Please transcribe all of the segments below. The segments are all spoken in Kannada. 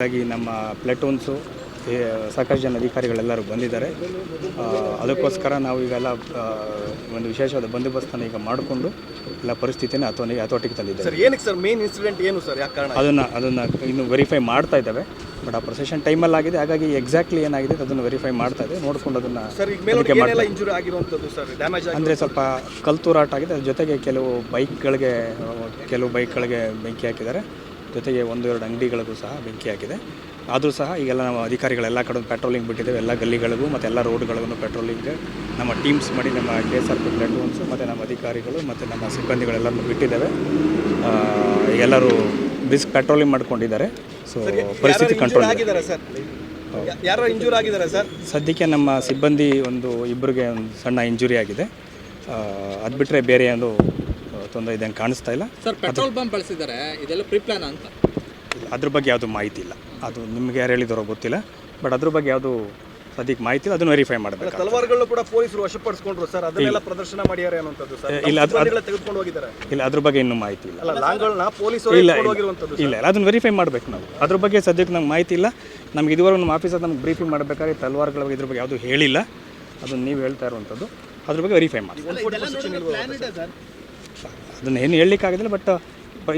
ಹಾಗಾಗಿ ನಮ್ಮ ಪ್ಲೆಟೂನ್ಸು ಸಾಕಷ್ಟು ಜನ ಅಧಿಕಾರಿಗಳೆಲ್ಲರೂ ಬಂದಿದ್ದಾರೆ. ಅದಕ್ಕೋಸ್ಕರ ನಾವು ಈಗೆಲ್ಲ ಒಂದು ವಿಶೇಷವಾದ ಬಂದೋಬಸ್ತನ್ನು ಈಗ ಮಾಡಿಕೊಂಡು ಎಲ್ಲ ಪರಿಸ್ಥಿತಿನ ಅಥವಾ ಹತೋಟಿಗೆ ತಂದಿದ್ದೇವೆ. ಸರ್ ಏನಕ್ಕೆ ಸರ್ ಮೇನ್ ಇನ್ಸಿಡೆಂಟ್ ಏನು ಸರ್ ಯಾಕೆ ಕಾರಣ? ಅದನ್ನು ಅದನ್ನು ಇನ್ನು ವೆರಿಫೈ ಮಾಡ್ತಾ ಇದ್ದಾವೆ. ಬಟ್ ಆ ಪ್ರೊಸೆಷನ್ ಟೈಮಲ್ಲಿ ಆಗಿದೆ ಹಾಗಾಗಿ ಎಕ್ಸಾಕ್ಟ್ಲಿ ಏನಾಗಿದೆ ಅದನ್ನು ವೆರಿಫೈ ಮಾಡ್ತಾ ಇದೆ ನೋಡಿಕೊಂಡು ಅದನ್ನು ಇಂಜುರಿ ಆಗಿರುವಂಥದ್ದು ಸರ್ ಡ್ಯಾಮೇಜ್ ಅಂದರೆ ಸ್ವಲ್ಪ ಕಲ್ತೂರಾಟ ಆಗಿದೆ. ಅದ್ರ ಜೊತೆಗೆ ಕೆಲವು ಬೈಕ್ಗಳಿಗೆ ಕೆಲವು ಬೈಕ್ಗಳಿಗೆ ಬೆಂಕಿ ಹಾಕಿದ್ದಾರೆ. ಜೊತೆಗೆ ಒಂದು ಎರಡು ಅಂಗಡಿಗಳಿಗೂ ಸಹ ಬೆಂಕಿ ಹಾಕಿದೆ ಆದರೂ ಸಹ ಈಗೆಲ್ಲ ನಾವು ಅಧಿಕಾರಿಗಳೆಲ್ಲ ಕಡೆ ಪೆಟ್ರೋಲಿಂಗ್ ಬಿಟ್ಟಿದ್ದೇವೆ. ಎಲ್ಲ ಗಲ್ಲಿಗಳಿಗೂ ಮತ್ತು ಎಲ್ಲ ರೋಡ್ಗಳಿಗೂ ಪೆಟ್ರೋಲಿಂಗ್ ನಮ್ಮ ಟೀಮ್ಸ್ ಮಾಡಿ ನಮ್ಮ K S R P platforms ಮತ್ತು ನಮ್ಮ ಅಧಿಕಾರಿಗಳು ಮತ್ತು ನಮ್ಮ ಸಿಬ್ಬಂದಿಗಳೆಲ್ಲರನ್ನು ಬಿಟ್ಟಿದ್ದೇವೆ. ಎಲ್ಲರೂ ಬಿಸ್ಕ್ ಪೆಟ್ರೋಲಿಂಗ್ ಮಾಡ್ಕೊಂಡಿದ್ದಾರೆ. ಸೊ ಪರಿಸ್ಥಿತಿ ಕಂಟ್ರೋಲ್ ಇದೆ. ಆಗಿದ್ದಾರೆ ಸರ್? ಯಾರು ಇಂಜೂರ್ ಆಗಿದ್ದಾರೆ ಸರ್? ಸದ್ಯಕ್ಕೆ ನಮ್ಮ ಸಿಬ್ಬಂದಿ ಒಂದು ಇಬ್ಬರಿಗೆ ಒಂದು ಸಣ್ಣ ಇಂಜುರಿ ಆಗಿದೆ. ಅದು ಬಿಟ್ಟರೆ ಬೇರೆ ಏನು ತೊಂದರೆ ಇದೆ ಹಂಗೆ ಕಾಣಿಸ್ತಾ ಇಲ್ಲ. ಸರ್ ಪೆಟ್ರೋಲ್ ಬಂಪ್ ಬಳಸಿದ್ದಾರೆ ಇದೆಲ್ಲ ಪ್ರಿಪ್ಲಾನ್ ಅಂತ? ಅದ್ರ ಬಗ್ಗೆ ಯಾವುದು ಮಾಹಿತಿ ಇಲ್ಲ. ಅದು ನಿಮ್ಗೆ ಯಾರು ಹೇಳಿದಾರೋ ಗೊತ್ತಿಲ್ಲ. ಬಟ್ ಅದ್ರ ಬಗ್ಗೆ ಯಾವುದು ಸದ್ಯಕ್ಕೆ ಮಾಹಿತಿ ಇಲ್ಲ ಅದನ್ನು ವೆರಿಫೈ ಮಾಡಬೇಕು ತಲವಾರುಗಳು ಕೂಡ ಪೊಲೀಸರು ವಶಪಡಿಸ್ಕೊಂಡ್ರು ಸರ್ ಅದನ್ನೆಲ್ಲ ಪ್ರದರ್ಶನ ಮಾಡ್ಯಾರ ಅನ್ನುವಂಥದ್ದು ಸರ್ ಇಲ್ಲ, ಅದು- ತೆಗೆದುಕೊಂಡು ಹೋಗಿದ್ದಾರೆ. ಇಲ್ಲ ಅದ್ರ ಬಗ್ಗೆ ಇನ್ನೂ ಮಾಹಿತಿ ಇಲ್ಲ. ಅಲ್ಲ ಲಾಂಗ್ಗಳನ್ನ ಪೊಲೀಸರು ಇಲ್ಲ ಎತ್ಕೊಂಡು ಇಲ್ಲ. ಹೋಗಿರುವಂಥದ್ದು ಇಲ್ಲ ಇಲ್ಲ. ಅದನ್ನು ವೆರಿಫೈ ಮಾಡಬೇಕು ನಾವು. ಅದ್ರ ಬಗ್ಗೆ ಸದ್ಯಕ್ಕೆ ನಮ್ಗೆ ಮಾಹಿತಿ ಇಲ್ಲ. ನಮ್ಗೆ ಇದುವರೆಗೂ ನಮ್ಮ ಆಫೀಸರ್ ನಮ್ಗೆ ಬ್ರೀಫಿಂಗ್ ಮಾಡಬೇಕಾದ್ರೆ ತಲವಾರ್ಗಳ ಬಗ್ಗೆ ಇದ್ರ ಬಗ್ಗೆ ಯಾವುದು ಹೇಳಿಲ್ಲ. ಅದನ್ನು ನೀವು ಹೇಳ್ತಾ ಇರುವಂಥದ್ದು. ಅದ್ರ ಬಗ್ಗೆ ವೆರಿಫೈ ಮಾಡಿ ಅದನ್ನು ಏನು ಹೇಳಲಿಕ್ಕಾಗೋದಿಲ್ಲ ಬಟ್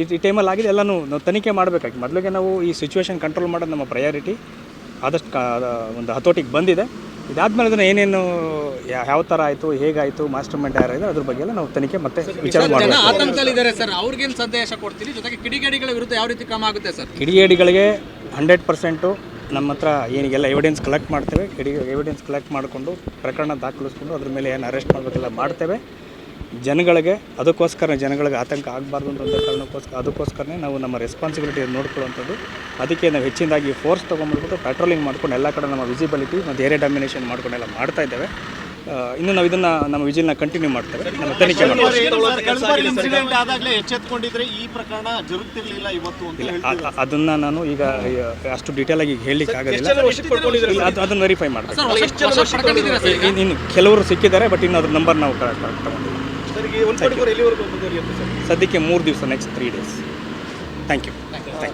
ಈ ಟೈಮಲ್ಲಿ ಆಗಿದೆ ಎಲ್ಲನೂ ನಾವು ತನಿಖೆ ಮಾಡಬೇಕಾಗಿ ಮೊದಲಿಗೆ ನಾವು ಈ ಸಿಚುವೇಶನ್ ಕಂಟ್ರೋಲ್ ಮಾಡೋದು ನಮ್ಮ ಪ್ರಯಾರಿಟಿ ಆದಷ್ಟು ಒಂದು ಹತೋಟಿಗೆ ಬಂದಿದೆ. ಇದಾದಮೇಲೆ ಅದನ್ನು ಏನೇನು ಯಾವ ಥರ ಆಯಿತು ಹೇಗಾಯಿತು ಮಾಸ್ಟರ್ ಮೈಂಡ್ ಯಾರಾಗಿದೆ ಅದ್ರ ಬಗ್ಗೆ ಎಲ್ಲ ನಾವು ತನಿಖೆ ಮತ್ತೆ ವಿಚಾರ ಆತಂಕದಲ್ಲಿದ್ದಾರೆ ಸರ್. ಅವ್ರಿಗೇನು ಸಂದೇಶ ಕೊಡ್ತೀರಿ? ಜೊತೆಗೆ ಕಿಡಿಗೇಡಿಗಳ ವಿರುದ್ಧ ಯಾವ ರೀತಿ ಕ್ರಮ ಆಗುತ್ತೆ ಸರ್? ಕಿಡಿಗೇಡಿಗಳಿಗೆ ಹಂಡ್ರೆಡ್ ಪರ್ಸೆಂಟು ನಮ್ಮ ಹತ್ರ ಏನಿಗೆಲ್ಲ ಎವಿಡೆನ್ಸ್ ಕಲೆಕ್ಟ್ ಮಾಡ್ತೇವೆ. ಕಿಡಿ ಎವಿಡೆನ್ಸ್ ಕಲೆಕ್ಟ್ ಮಾಡಿಕೊಂಡು ಪ್ರಕರಣ ದಾಖಲಿಸ್ಕೊಂಡು ಅದ್ರ ಮೇಲೆ ಏನು ಅರೆಸ್ಟ್ ಮಾಡಬೇಕೆಲ್ಲ ಮಾಡ್ತೇವೆ. ಜನಗಳಿಗೆ ಅದಕ್ಕೋಸ್ಕರ ಜನಗಳಿಗೆ ಆತಂಕ ಆಗಬಾರ್ದು ಅಂತ ಕಾರಣಕ್ಕೋಸ್ಕರ ಅದಕ್ಕೋಸ್ಕರನೇ ನಾವು ನಮ್ಮ ರೆಸ್ಪಾನ್ಸಿಬಿಲಿಟಿ ನೋಡ್ಕೊಳ್ಳುವಂಥದ್ದು. ಅದಕ್ಕೆ ನಾವು ಹೆಚ್ಚಿನದಾಗಿ ಫೋರ್ಸ್ ತೊಗೊಂಡ್ಬಿಟ್ಟು ಪೆಟ್ರೋಲಿಂಗ್ ಮಾಡ್ಕೊಂಡು ಎಲ್ಲ ಕಡೆ ನಮ್ಮ ವಿಸಿಬಿಲಿಟಿ ಮತ್ತು ಏರಿಯಾ ಡಾಮಿನೇಷನ್ ಮಾಡ್ಕೊಂಡೆಲ್ಲ ಮಾಡ್ತಾ ಇದ್ದೇವೆ. ಇನ್ನು ನಾವು ಇದನ್ನು ನಮ್ಮ ವಿಜಿಲ್ನ ಕಂಟಿನ್ಯೂ ಮಾಡ್ತೇವೆ. ನಮ್ಮ ತನಿಖೆ ಮಾಡ್ತೇವೆ. ಅದನ್ನು ನಾನು ಈಗ ಅಷ್ಟು ಡೀಟೇಲ್ ಆಗಿ ಹೇಳಲಿಕ್ಕೆ ಆಗೋದಿಲ್ಲ. ಅದನ್ನು ವೆರಿಫೈ ಈಗ? ಇನ್ನು ಕೆಲವರು ಸಿಕ್ಕಿದ್ದಾರೆ ಬಟ್ ಇನ್ನು ಅದ್ರ ನಂಬರ್ ನಾವು ಕರೆಕ್ಟ್ ತಗೊಂಡಿಲ್ಲ. ಸದ್ಯಕ್ಕೆ ಮೂರು ದಿವಸ next three days thank you thank you